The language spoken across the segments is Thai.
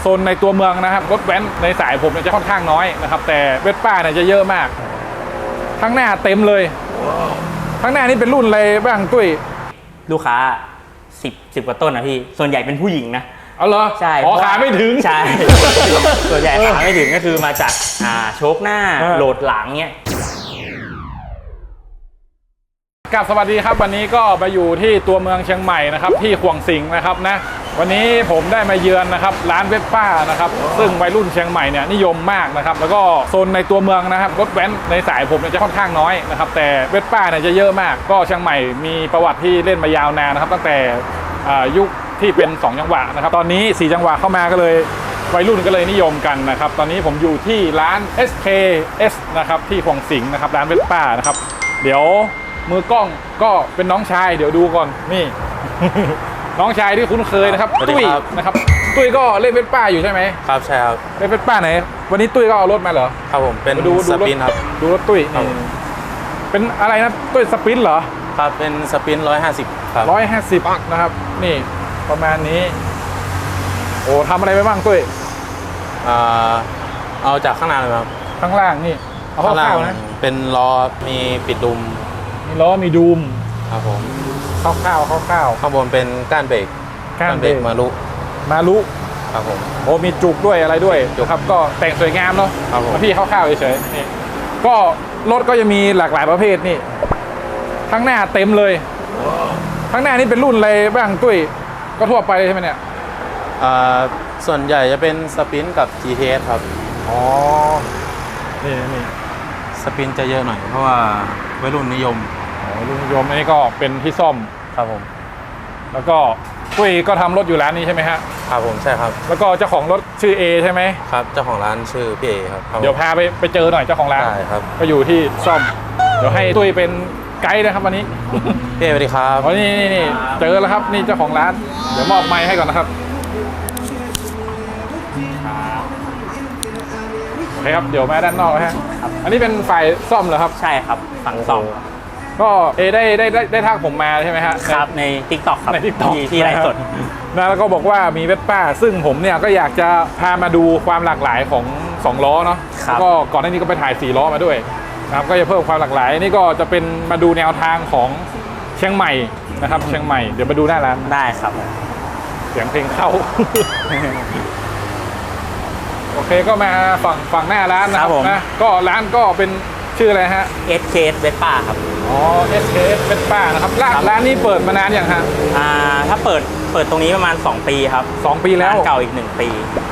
โซนในตัวเมืองนะครับ รถแว้นในสายผมเนี่ยจะค่อนข้างน้อยนะครับ แต่เวสป้าเนี่ยจะเยอะมาก ข้างหน้าเต็มเลย ข้างหน้านี่เป็นรุ่นอะไรบ้างตุ้ย ลูกค้าสิบสิบกว่าต้นนะพี่ ส่วนใหญ่เป็นผู้หญิงนะ เอาเหรอใช่อ๋อเพระว่ขาไม่ถึง ใช่ ส่วนใหญ่ขาไม่ถึงก็คือมาจากอ่าโชคหน้า เออ โหลดหลังเนี้ย กับสวัสดีครับวันนี้ก็มาอยู่ที่ตัวเมืองเชียงใหม่นะครับที่ขวงสิงนะครับนะวันนี้ผมได้มาเยือนนะครับร้านเวสป้านะครับซึ่งวัยรุ่นเชียงใหม่เนี่ยนิยมมากนะครับแล้วก็โซนในตัวเมืองนะครับรถแว้นในสายผมเนี่ยจะค่อนข้างน้อยนะครับแต่เวสป้าเนี่ยจะเยอะมาก ก็เชียงใหม่มีประวัติที่เล่นมายาวนานนะครับตั้งแต่อายุคที่เป็น 2 จังหวะนะครับตอนนี้ 4 จังหวะเข้ามาก็เลยวัยรุ่นก็เลยนิยมกันนะครับตอนนี้ผมอยู่ที่ร้าน SKS นะครับที่ขวงสิงห์นะครับร้านเวสป้านะครับเดี๋ยว มือกล้องก็เป็นน้องชาย เดี๋ยวดูก่อนนี่ น้องชายที่คุ้นเคยนะครับสวัสดีตุ้ยครับ นะครับ ตุ้ยก็เล่นเวสป้าอยู่ใช่ไหมครับใช่ครับเล่นเวสป้าไหน วันนี้ตุ้ยก็เอารถมาเหรอครับผมเป็นมาดูดูสรถปินครับ ดูรถตุ้ยครับ นี่เป็นอะไรนะตุ้ยสปรินต์เหรอ ครับเป็นสปินร้อยห้าสิบครับร้อยห้าสิบนะครับ นี่ประมาณนี้ โอ้ทำอะไรไปบ้างตุ้ยอ่าเอาจากข้างหน้าเลยครับข้างล่างนี่ เอาคข้างล่างร่าวๆนะเป็นล้อมีปิดดุมมี ล้อมีดูมครับผมคร่าวๆคร่าวข้างบนเป็นก้านเบรกๆก้านเบรกมาลุมาลุครับผม โอ้มีจุกด้วยอะไรด้วยจุกครับก็แต่งสวยงามเนาะครับผมแล้วพี่คร่าวๆเฉยๆนี่ก็รถก็จะมีหลากหลายประเภทนี่ข้างหน้าเต็มเลยข้างหน้านี่เป็นรุ่นอะไรบ้างตุ้ยก็ทั่วไปเลยใช่ไหมเนี่ยอ่าส่วนใหญ่จะเป็นสปินกับ GTS ครับ อ๋อนี่นี่สปินจะเยอะหน่อยเพราะว่าวัยรุ่นนิยมโอ้ ลุงโยมอันนี้ก็เป็นที่ซ่อม ครับผม แล้วก็ตุ้ยก็ทำรถอยู่ร้านนี้ใช่ไหมฮะ ครับผมใช่ครับ แล้วก็เจ้าของรถชื่อเอใช่ไหมครับ เจ้าของร้านชื่อพี่เอครับครับผมเดี๋ยวพาไปไปเจอหน่อยเจ้าของร้านได้ครับ ก็อยู่ที่ซ่อม เดี๋ยวให้ตุ้ยเป็นไกด์นะครับวันนี้พี่เอสวัสดีครับอ๋อนี่นี่นี่เจอแล้วครับนี่เจ้าของร้าน เดี๋ยวมอบไม้ให้ก่อนนะครับโอเคครับเดี๋ยวมาด้านนอกนะฮะ อันนี้เป็นฝ่ายซ่อมเหรอครับ ใช่ครับ ฝั่งสอง ก็เอได้ได้ได้ได้ทักผมมาใช่ไหมฮะ ครับใน t ิ k t o k ครับในทิกตอกที่ที่ไลฟ์สด นะแล้วก็บอกว่ามีเวสป้า ซึ่งผมเนี่ยก็อยากจะพามาดูความหลากหลายของ 2 ล้อเนาะครับ แล้วก็ก่อนหน้านี้ก็ไปถ่าย 4 ล้อมาด้วยนะครับก็จะเพิ่มความหลากหลาย นี่ก็จะเป็นมาดูแนวทางของเชียงใหม่นะครับเชียงใหม่เดี๋ยวมาดูหน้าร้านได้ครับเสียงเพลงเข้า โอเคก็มาฝั่งฝั่งหน้าร้านนะคครัรับบผมนะก็ร้านก็เป็น ชื่ออะไรฮะ SK เวสป้าครับ อ๋อ SKS เป็นป้านะครับร้านร้านนี้เปิดมานานอย่างฮะอ่าถ้าเปิดเปิดตรงนี้ประมาณ 2 ปีครับสองปีแล้วร้านเก่าอีก 1 ปี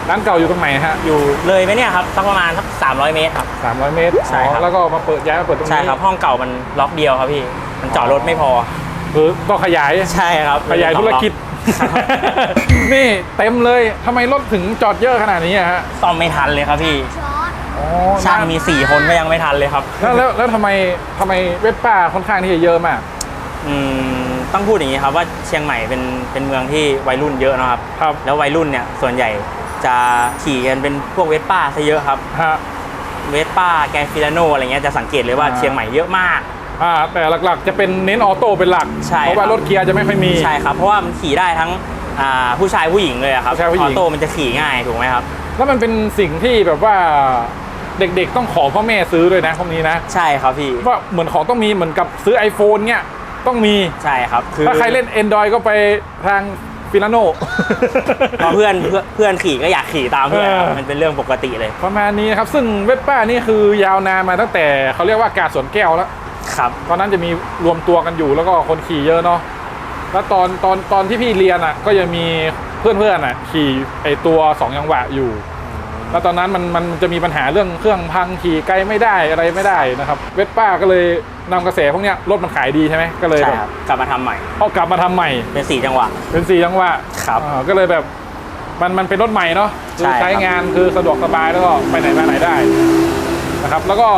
ร้านเก่าอยู่ตรงไหนฮะอยู่เลยไหมเนี่ยครับสักประมาณสัก300 เมตรครับ 300 เมตรใช่ครับ อ๋อแล้วก็มาเปิดย้ายมาเปิดตรงนี้ใช่ครับห้องเก่ามันล็อกเดียวครับพี่ มันจอดรถไม่พอ คือก็ขยาย ใช่ครับขยายธุรกิจ ครับนี่เต็มเลยทำไมรถถึงจอดเยอะขนาดนี้อะฮะ ซ่อมไม่ทันเลยครับพี่อ๋อ ช่างมี 4 คนก็ยังไม่ทันเลยครับ แล้วแล้วแล้วทำไมทำไมเวสป้าค่อนข้างที่จะเยอะมาก อืมต้องพูดอย่างนี้ครับว่าเชียงใหม่เป็นเป็นเมืองที่วัยรุ่นเยอะนะครับ ครับ แล้ววัยรุ่นเนี่ยส่วนใหญ่จะขี่กันเป็นพวกเวสป้าซะเยอะครับ ฮะ เวสป้าแกนฟิลาโนอะไรเงี้ยจะสังเกตเลยว่าอ่า เชียงใหม่เยอะมาก อ่าแต่หลักๆ จะเป็นเน้นออโต้เป็นหลัก ใช่เพราะว่าครับ รถเกียร์จะไม่ค่อยมี ใช่ครับ เพราะว่ามันขี่ได้ทั้งอ่าผู้ชายผู้หญิงเลยอะครับผู้ชายผู้หญิง ออโต้มันจะขี่ง่ายถูกไหมครับ แล้วมันเป็นสิ่งที่แบบว่า เด็กๆ ต้องขอพ่อแม่ซื้อด้วยนะพวกนี้นะใช่ครับพี่ว่าเหมือนของต้องมีเหมือนกับซื้อ iPhone เนี่ยต้องมีใช่ครับคือถ้าใครเล่น Android ก็ไปทางฟิลาโนพอเพื่อนเพื่อนเพื่อนขี่ก็อยากขี่ตามเพื่อนครับเออมันเป็นเรื่องปกติเลยประมาณนี้นะครับซึ่งเวสป้านี่คือยาวนานมาตั้งแต่เขาเรียกว่ากาดสวนแก้วแล้วครับตอนนั้นจะมีรวมตัวกันอยู่แล้วก็คนขี่เยอะเนาะแล้วตอนตอนตอนที่พี่เรียนอะ ก็ยังมีเพื่อนๆอะ ขี่ไอตัวสองยังหวะอยู่ แล้วตอนนั้นมันมันจะมีปัญหาเรื่องเครื่องพังขี่ไกลไม่ได้อะไรไม่ได้นะครับเวสป้าก็เลยนำกระแสพวกเนี้ยรถมันขายดีใช่ไหมก็เลยใช่แบบครับกลับมาทำใหม่ เอากลับมาทำใหม่ เป็นสี่จังหวะ เป็นสี่จังหวะครับอ่าก็เลยแบบมันมันเป็นรถใหม่เนาะคืใช่อครับ ใช้งานคือสะดวกสบายแล้วก็ไปไหนมาไหนได้นะครับ แล้วก็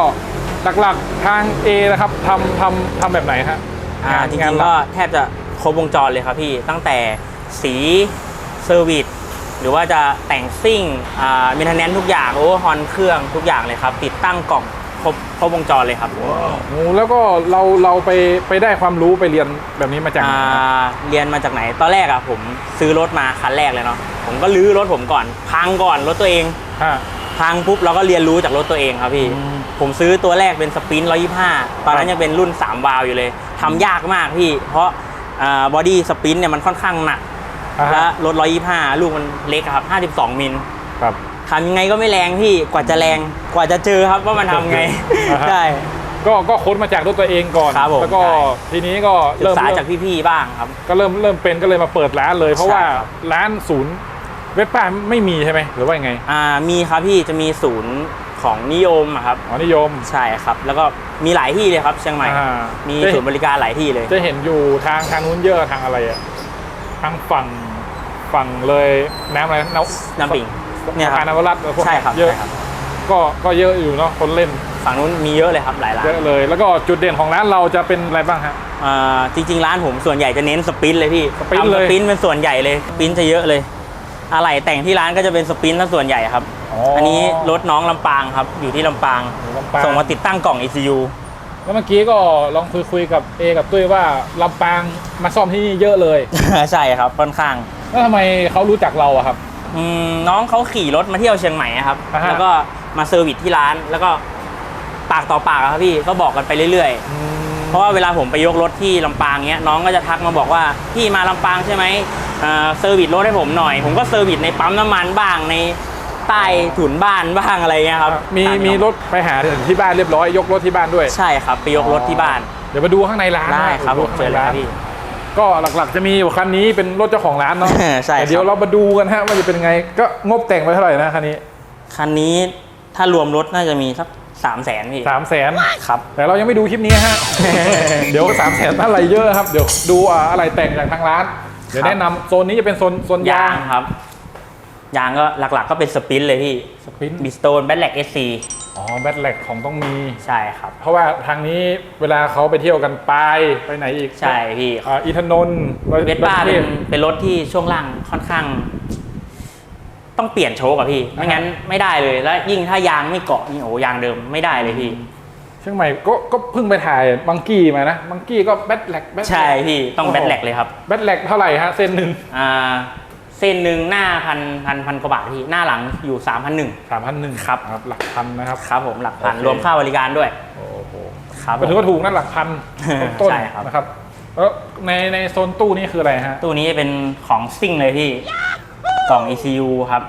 หลักๆทาง A นะครับทำทำทำแบบไหนฮะอ่างานจริงานงหๆลัก็แทบจะครบวงจรเลยครับพี่ตั้งแต่สีเซอร์วิส หรือว่าจะแต่งซิ่งอ่ามีทันแนนทุกอย่างโอเวอร์ฮอนเครื่องทุกอย่างเลยครับ ติดตั้งกล่องครบครบวงจรเลยครับโอ้แล้วก็เราเราไปไปได้ความรู้ไปเรียนแบบนี้มาจากไหนอ่าครับเรียนมาจากไหน ตอนแรกอะผมซื้อรถมาคันแรกเลยเนาะผมก็ลื้อรถผมก่อน พังก่อนรถตัวเองฮะพังปุ๊บเราก็เรียนรู้จากรถตัวเองครับพี่อืมผมซื้อตัวแรกเป็นสปรินต์125ตอนนั้นยังเป็นรุ่น 3 วาล์วอยู่เลยทำยากมากพี่ เพราะบอดี้สปรินต์เนี่ยมันค่อนข้างหนัก อ่าฮะ และรถ 125 ลูกมันเล็กอะครับ 52 มิลครับ ทำยังไงก็ไม่แรงพี่กว่าจะแรงกว่าจะเจอครับว่ามันทำไง อ่าฮะ ใช่ ก็ก็ค้นมาจากรถตัวเองก่อน ครับผม แล้วก็ใช่ทีนี้ก็ศึเริ่กมษาเริ่มจากพี่ๆบ้างครับ ก็เริ่มเริ่มเป็นก็เลยมาเปิดร้านเลย เพราะว่าใช่ครับ ร้านศูนย์เว็บป้าไม่มีใช่ไหมหรือว่ายังไงอ่ามีครับพี่จะมีศูนย์ของนิยมอะครับ อ๋อนิยมใช่ครับ แล้วก็มีหลายที่เลยครับเชียงใหม่ อ่ามีจะศูนย์บริการหลายที่เลย จะเห็นอยู่ทางทางนู้นเยอะทางอะไรอะ ทางฝั่งฝั่งเลยน้ำอะไรน้ำน้ำปิงเนี่ยคอารับนวรัตน์พวกใช่ครับเยอะใช่ครับก็ก็เยอะอยู่เนาะคนเล่นฝั่งนู้นมีเยอะเลยครับหลายร้านเยอะเลย แล้วก็จุดเด่นของร้านเราจะเป็นอะไรบ้างฮะอ่าจริง ๆ ร้านผมส่วนใหญ่จะเน้นสปรินต์เลยพี่สปรินต์ทำเลยสปรินต์เป็นส่วนใหญ่เลยสปรินต์จะเยอะเลยอะไรแต่งที่ร้านก็จะเป็นสปรินต์ซะส่วนใหญ่ครับอันนี้รถน้องลำปางครับอยู่ที่ลำปางลำปางส่งมาติดตั้งกล่อง ECU แล้วเมื่อกี้ก็ลองคุยคุยกับเอกับตุ้ยว่าลำปางมาซ่อมที่นี่เยอะเลย ใช่ครับค่อนข้าง แล้วทำไมเขารู้จักเราอะครับ อืมน้องเขาขี่รถมาเที่ยวเชียงใหม่อะครับ อ่าฮะ แล้วก็มาเซอร์วิสที่ร้าน แล้วก็ปากต่อปากอะครับพี่ก็บอกกันไปเรื่อยๆ เพราะว่าเวลาผมไปยกรถที่ลำปางเนี้ยน้องก็จะทักมาบอกว่าพี่มาลำปางใช่ไหมเอ่อเซอร์วิสรถให้ผมหน่อย ผมก็เซอร์วิสในปั๊มน้ำมันบ้างใน ใต้ถุนบ้านบ้างอะไรเงี้ยครับมีตามีน้องรถไปหาถึงที่บ้านเรียบร้อยยกรถที่บ้านด้วย ใช่ครับไปยกรถที่บ้าน เดี๋ยวมาดูข้างในร้านได้นะครับผมดูเจอเลยครับพี่ ก็หลักๆจะมีอยู่คันนี้เป็นรถเจ้าของร้านเนาะใช่แต่เดี๋ยวครับเรามาดูกันฮะว่าจะเป็นไงก็งบแต่งไปเท่าไหร่นะคันนี้คันนี้ถ้ารวมรถน่าจะมีสักสามแสนพี่สามแสนครับ แต่เรายังไม่ดูคลิปนี้ฮะ เดี๋ยวสามแสนอะไรเยอะครับ เดี๋ยวดูอ่าอะไรแต่งจากทางร้าน เดี๋ยวครับแนะนำโซนนี้จะเป็นโซนโซนยายางงครับ ยางก็หลักๆก็เป็นสปรินต์เลยพี่สปรินบิสโตนแบทแลกเอซีอ๋อแบตแลกของต้องมี ใช่ครับ เพราะว่าทางนี้เวลาเขาไปเที่ยวกันไปไปไหนอีกใช่พี่อ่าอินทนนท์เวสป้าเป็นเป็นรถที่ช่วงล่างค่อนข้าง ต้องเปลี่ยนโชคอะพี่ไม่งั้นไม่ได้เลยแล้วยิ่งถ้ายางไม่เกาะนี่โอ้ยางเดิมไม่ได้เลยพี่เชียงใหม่ก็ก็เพิ่งไปถ่ายมังกี้มานะมังกี้ก็แบตแลกแบตใช่พี่ต้องแบทแลกเลยครับแบตแลกเท่าไหร่ฮะเส้นหนึ่งอ่า เส้นหนึ่งหน้าพันพันพันกว่าบาทพี่หน้าหลังอยู่สามพันหนึ่งสามพันหนึ่งครับ หลักพันนะครับ ครับผมหลักพันโอเค รวมค่าบริการด้วย โอ้โหครับก็ถือว่าถูกนะหลักพันต้นใช่ครับ ๆนะครับแล้วในในโซนตู้นี่คืออะไรฮะตู้นี้เป็นของซิ่งเลยพี่กล่อง ECU ครับ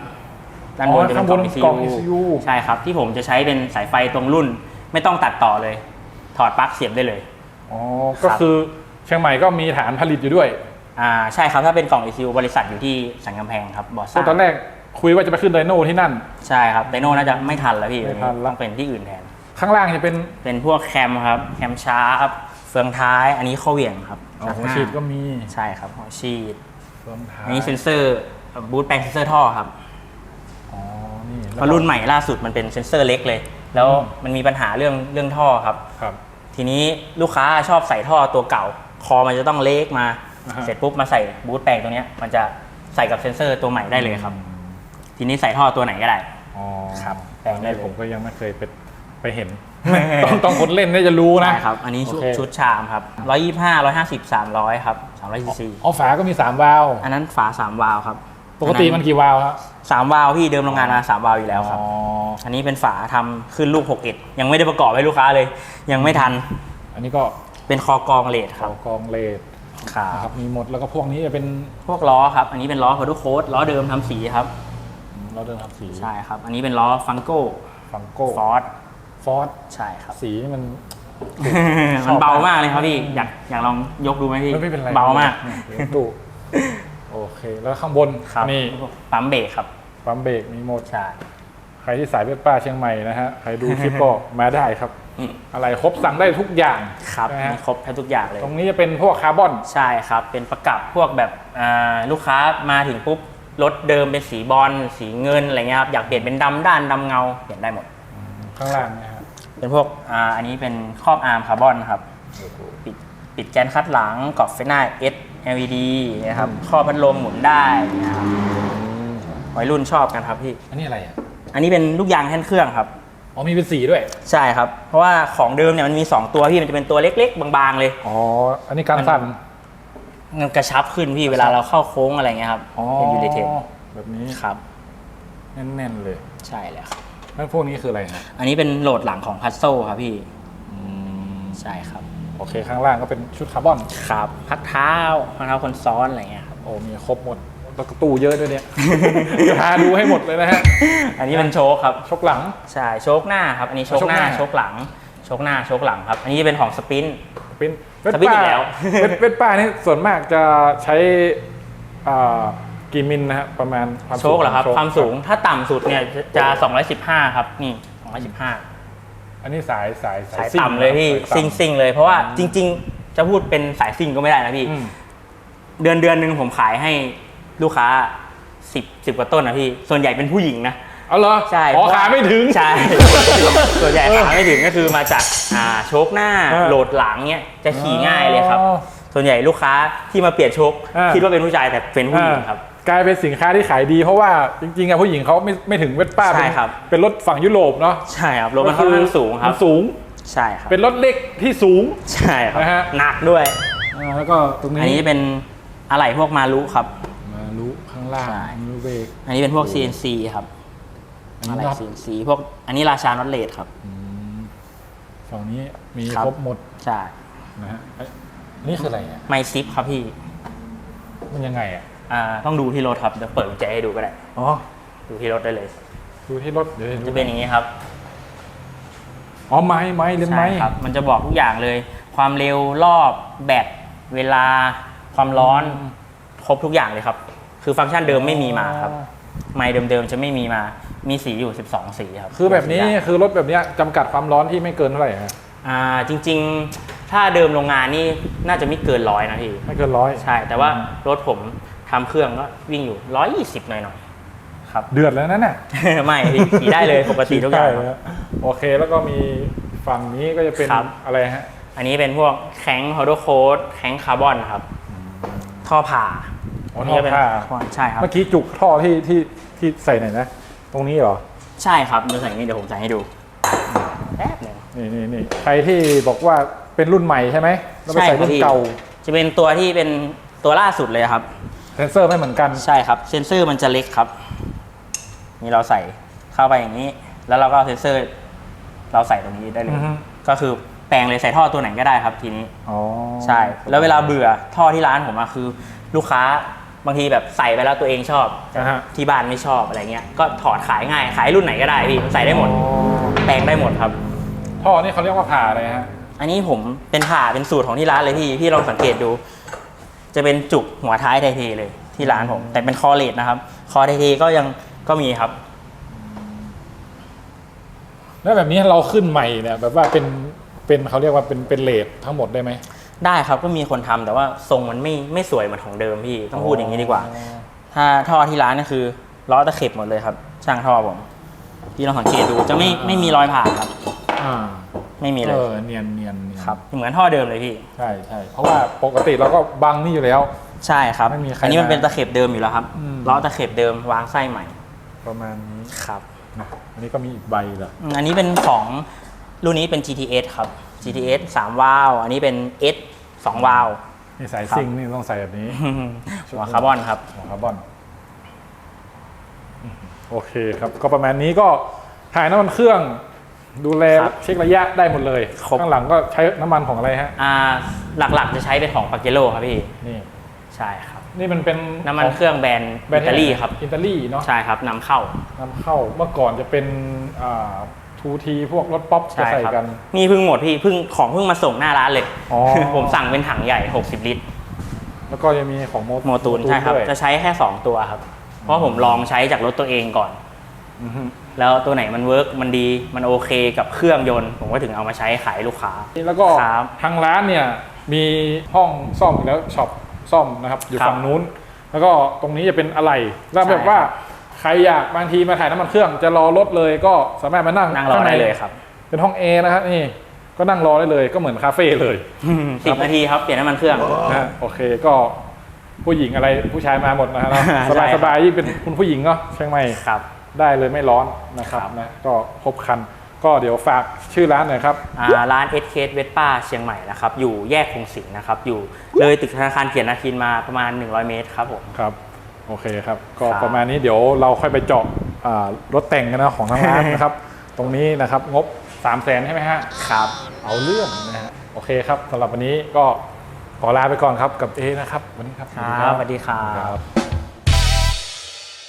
ด้านบนจะเป็นกล่องข้างบนกล่อง ECU ECU ใช่ครับ ที่ผมจะใช้เป็นสายไฟตรงรุ่น ไม่ต้องตัดต่อเลย ถอดปลั๊กเสียบได้เลย อ๋อก็คือเชียงใหม่ก็มีฐานผลิตอยู่ด้วย อ่าใช่ครับถ้าเป็นกล่อง ECU บริษัทอยู่ที่สันกำแพงครับบอสตซ่าอนแรกคุยว่าจะไปขึ้นไดโน่ที่นั่น ใช่ครับไดโน่น่าจะไม่ทันแล้วพี่ไม่ทันละต้องเป็นที่อื่นแทน ข้างล่างจะเป็นเป็นพวกแคมครับแคมชาร์ปเฟืองท้ายอันนี้ข้อเหวี่ยงครับอ๋อหัวฉีดก็มีใช่ครับหัวฉีดเฟืองท้ายอันนี้เซ็นเซอร์บูทแปลงเซ็นเซอร์ท่อครับ อ๋อนี่เพราะรุ่นใหม่ล่าสุดมันเป็นเซ็นเซอร์เล็กเลย แล้วอืม มันมีปัญหาเรื่องเรื่องท่อครับ ครับ ทีนี้ลูกค้าชอบใส่ท่อตัวเก่า คอมันจะต้องเล็กมา อ่าฮะ เสร็จปุ๊บมาใส่บูทแปลงตัวเนี้ยมันจะใส่กับเซ็นเซอร์ตัวใหม่ได้เลยครับ ทีนี้ใส่ท่อตัวไหนก็ได้ อ๋อครับแปลงได้เลย ผมก็ยังไม่เคยไปไปเห็น ต้องต้องคนเล่นเนี่ยจะรู้นะใช่ครับ อันนี้ชุดโอเค ชุดชามครับร้อยยี่ห้าร้อยห้าสิบสามร้อยครับสามร้อยซีซีอ๋อฝาก็มี 3 วาล์วอันนั้นฝาสามวาล์วครับปกติมันกี่วาล์วครับสามวาล์วพี่เดิมโรงงานมาสามวาล์วอยู่แล้วครับ อ๋ออันนี้เป็นฝาทำขึ้นลูก6เอ็ดยังไม่ได้ประกอบให้ลูกค้าเลย ยังไม่ทันอันนี้ก็เป็นคอกองเลดคเขารับกองเลด ครันะครับบมีหมดแล้วก็พวกนี้จะเป็นพวกล้อครับ อันนี้เป็นล้อพอดูโค้ดล้อเดิมทำสีครับ เราเดินทำสีใช่ครับ อันนี้เป็นล้อฟังโก้ฟังโก้ฟอสฟอสใช่ครับ สีนี่มัน ชมันอบเบามากเลยครับพี่ อยากอยากลองยกดูไหมพี่ไม่เป็นไรเบามากเดี๋ยวดูโอเค แล้วข้างบนครับนี่ปั๊มเบรกครับ ปั๊มเบรกมีหมด ใช่ ใครที่สายเวทป้าเชียงใหม่นะฮะใครดูคลิปก็มาได้ครับ อืม อะไรครบสั่งได้ทุกอย่างครับนะฮะมีครบแทบทุกอย่างเลย ตรงนี้จะเป็นพวกคาร์บอน ใช่ครับ เป็นประกับพวกแบบอ่าลูกค้ามาถึงปุ๊บรถเดิมเป็นสีบอลสีเงินอะไรเงี้ยครับอยากเปลี่ยนเป็นดำด้านดำเงาเปลี่ยนได้หมด ข้างล่างเนะฮะเป็นพวกอ่าอันนี้เป็นครอบอาร์มคาร์บอนครับปิดปิดแกนคัดหลังกรอบไฟหน้า S LED นะครับครอบพัดลมหมุนได้นะครับวัยรุ่นชอบกันครับพี่ อันนี้อะไรอะ อันนี้เป็นลูกยางแท่นเครื่องครับ อ๋อมีเป็นสีด้วย ใช่ครับ เพราะว่าของเดิมเนี่ยมันมี 2 ตัวพี่มันจะเป็นตัวเล็ก ๆ บางๆเลย อ๋อ อันนี้การสั่น มันกระชับขึ้นพี่เวลาเราเข้าโค้งอะไรเงี้ยครับอ๋อ เป็นยูนิเทนแบบนี้ครับ แน่นๆเลยใช่แล้วครับแล้วพวกนี้คืออะไรฮะอันนี้เป็นโหลดหลังของพัซโซครับพี่อืมใช่ครับโอเคข้างล่างก็เป็นชุดคาร์บอน ครับพักเท้าพักเท้าคนซ้อนอะไรเงี้ยครับโอ้มีครบหมด แล้วก็ตู้เยอะด้วยเนี่ยจะพาดูให้หมดเลยนะฮะ อันนี้เป็นโชคครับ ชกหลัง ใช่ โชคหน้าครับ อันนี้โชคหน้า โชโชคคหหน้าลัง โชคหน้า โชคหลังครับ อันนี้เป็นของสปินเป็นเวสสปินป้าอีกแล้วเวสเวสป้านี่ส่วนมากจะใช้อ่ากี่มิลนะฮะประมาณความโชคเหรอครับขงความสูง ถ้าต่ำสุดเนี่ยจะจะ 215 ครับ นี่ 215 อันนี้สายสายสายซิ่งต่ำเลยพี่สาซิงต่ำซิงเลย เพราะว่าจริง ๆ จะพูดเป็นสายซิงก็ไม่ได้นะพี่อืมเดือนเดือนหนึ่งผมขายให้ ลูกค้า10 10กว่าต้นนะพี่ ส่วนใหญ่เป็นผู้หญิงนะ เอาเหรอใช่อ๋อเพระว่ขาไม่ถึง ใช่ ส่วนใหญ่ขาไม่ถึงก็คือมาจากอ่าโชคหน้าเออโหลดหลังเนี่ยจะขี่ง่ายเลยครับ อ๋อส่วนใหญ่ลูกค้าที่มาเปลี่ยนโชคอ่าคิดว่าเป็นผู้ชายแต่เป็นผู้หญิงครับ อ่ากลายเป็นสินค้าที่ขายดี เพราะว่าจริงๆอะผู้หญิงเขาไม่ไม่ถึงเวสป้าใช่เป็นครับ เป็นรถฝั่งยุโรปเนาะใช่ครับรถมันค่อนข้างสูงครับ มันสูงใช่ครับ เป็นรถเล็กที่สูง ใช่ครับนะฮะ หนักด้วย อ่าแล้วก็ตรงนี้อันนี้ เป็นอะไหล่พวกมารุครับมารู้ข้าง ล่างใช่มือเบรก อันนี้เป็นพวก CNC ครับอันอะนี้ไหล่น็อต CNC พวกอันนี้ราชานอตเลดครับฝั่งนี้มีครับ ครบหมดใช่นะฮะเอ้ยนี่คืออะไรอะไมซิปครับพี่มันยังไงอะอ่าต้องดูที่รถครับเดี๋ยวเปิดกุญแจให้ดูก็ได้ อ๋อดูที่รถได้เลย ดูที่รถเดี๋ยวดูจะเป็นอย่างนี้ครับอ๋อไม้ไม้เล่นใช่ไม้ครับ มันจะบอกทุกอย่างเลย ความเร็วรอบแบตเวลาความร้อน ครบทุกอย่างเลยครับ คือฟังก์ชันเดิมไม่มีมาครับ ไมค์เดิมๆจะไม่มีมา มีสีอยู่ 12 สีครับคือแบบนี้สีได้คือรถแบบเนี้ยจำกัดความร้อนที่ไม่เกินเท่าไหร่ฮะอ่าจริง ๆ ถ้าเดิมโรงงานนี่น่าจะไม่เกินร้อยนะพี่ไม่เกินร้อยใช่ แต่ว่ารถผมทำเครื่องก็วิ่งอยู่120หน่อยๆครับ เดือดแล้วนั่นน่ะไม่พี่ขี่ได้เลยปกติทุกอย่างได้เลยฮะโอเคแล้วก็มีฝั่งนี้ก็จะเป็นครับอะไรฮะอันนี้เป็นพวกแข็งฮอโดโคดแข็งคาร์บอนครับ ท่อผ่า อ๋อท่อก็เป็นผ้าใช่ครับ เมื่อกี้จุกท่อที่ที่ที่ใส่ไหนนะ ตรงนี้เหรอ ใช่ครับเดี๋ยวใส่นี่เดี๋ยวผมใส่ให้ดูแป๊บหนึง นี่นี่นี่ใครที่บอกว่าเป็นรุ่นใหม่ใช่ไหมแล้วไปใช่ใส่ครับรุ่นพี่เก่า จะเป็นตัวที่เป็นตัวล่าสุดเลยครับ เซนเซอร์ไม่เหมือนกัน ใช่ครับ เซนเซอร์มันจะเล็กครับ นี่เราใส่เข้าไปอย่างนี้ แล้วเราก็เอาเซนเซอร์ เราใส่ตรงนี้ได้เลยอือฮึ ก็คือแปลงเลยใส่ท่อตัวไหนก็ได้ครับทีนี้ อ๋อใช่ แล้วเวลาเบื่อท่อที่ร้านผมอะคือ ลูกค้า บางทีแบบใส่ไปแล้วตัวเองชอบแต่นะฮะ ที่บ้านไม่ชอบอะไรเงี้ยก็ถอดขายง่ายขายรุ่นไหนก็ได้พี่มันใส่ได้หมดอ๋อแปลงได้หมดครับ ท่อนี่เขาเรียกว่าผ่าอะไรฮะ อันนี้ผมเป็นผ่าเป็นสูตรของที่ร้านเลยพี่พี่ลองสังเกตดู จะเป็นจุกหัวท้ายไทเทเลยที่ร้านผม แต่เป็นคอเลดนะครับ คอไทเทก็ยังก็มีครับ แล้วแบบนี้เราขึ้นใหม่เนี่ยแบบว่าเป็นเป็นเขาเรียกว่าเป็นเป็นเลททั้งหมดได้ไหม ได้ครับก็มีคนทำแต่ว่าทรงมันไม่ไม่สวยเหมือนของเดิมพี่ต้องพูดอย่างนี้ดีกว่า ถ้าท่อที่ร้านนี่คือล้อตะเข็บหมดเลยครับ ช่างท่อผมพี่ลองสังเกตดูจะไม่ไม่มีรอยผ่าครับอ่าไม่มีเลเอยอเนียนเนียนเนียนครับ เหมือนท่อเดิมเลยพี่ใช่ใช่เพราะว่าปกติเราก็บังนี่อยู่แล้ว ใช่ครับไม่มีใครอันนี้มันมาเป็นตะเข็บเดิมอยู่แล้วครับอืมล้อตะเข็บเดิมวางไส้ใหม่ ประมาณนี้ครับนะอันนี้ก็มีอีกใบเหรออืมอันนี้เป็นของรุ่นนี้เป็น GTS ครับ GTS 3วาล์วอันนี้เป็น S 2วาล์ว นี่สายครับ ซิงค์นี่ต้องใส่แบบนี้ หัวคาร์บอนครับหัวคาร์บอนอืมโอเคครับ ก็ประมาณนี้ก็ถ่ายน้ำมันเครื่อง ดูแลครับเช็คระยะได้หมดเลย ครบ ข้างหลังก็ใช้น้ำมันของอะไรฮะ อ่าหลักๆจะใช้เป็นของปาเกโลครับพี่ นี่ ใช่ครับ นี่มันเป็นน้ำมันเครื่องแบรนด์แบรอินด์ตาลีครับ อิตาลีเนาะใช่ครับนำเข้านำเข้าเมื่อก่อนจะเป็น ทูทีพวกรถป๊อปจะใช่ใส่ครับกันนี่เพิ่งหมดพี่เพิ่งของเพิ่งมาส่งหน้าร้านเลยอ๋อผมสั่งเป็นถังใหญ่ 60 ลิตร แล้วก็ยังมีของโมโมตูนใช่ครับด้วยจะใช้แค่ 2 ตัวครับ เพราะผมลองใช้จากรถตัวเองก่อนอือฮึแล้วตัวไหนมันเวิร์กมันดีมันโอเคกับเครื่องยนต์ ผมก็ถึงเอามาใช้ขายลูกค้า แล้วก็ครับทางร้านเนี่ยมีห้องซ่อมอยู่แล้วช็อปซ่อมนะครับ อยู่ครับฝั่งนู้น แล้วก็ตรงนี้จะเป็นอะไรแล้วแบบใช่ว่า ใครอยากบางทีมาถ่ายน้ำมันเครื่อง จะรอรถเลยก็สามารถมานั่งนั่งรอข้าในได้เลยครับ เป็นห้องเอนะครับนี่ก็นั่งรอได้เลยก็เหมือนคาเฟ่เลยสิบนาทีครับเปลี่ยนน้ำมันเครื่องนะฮะโอเคก็ผู้หญิงอะไรผู้ชายมาหมดนะฮะเนาะใช่สบายครัสบบายยิ่งเป็นคุณผู้หญิงเนาะเชียงใหม่ครับ ได้เลยไม่ร้อนนะครับครับนะก็ครบครันก็เดี๋ยวฝากชื่อร้านหน่อยครับอ่าร้านเอสเคสเวสป้าเชียงใหม่นะครับอยู่แยกคงสิงห์นะครับอยู่เลยตึกธนาคารเขียนนาคินมาประมาณ 100 เมตรครับผมครับ โอเคครับ ก็ครับประมาณนี้เดี๋ยวเราค่อยไปเจาะอ่ารถแต่งกันนะของทางร้านนะครับ ตรงนี้นะครับงบ 3 0 0แสนใช่ไหมฮะครับ เอาเรื่องนะฮะโอเคครับสำหรับวันนี้ก็ขอลาไปก่อนครับกับเอนะครับ วันนี้ครับ ครับสวัสดีครัครับบ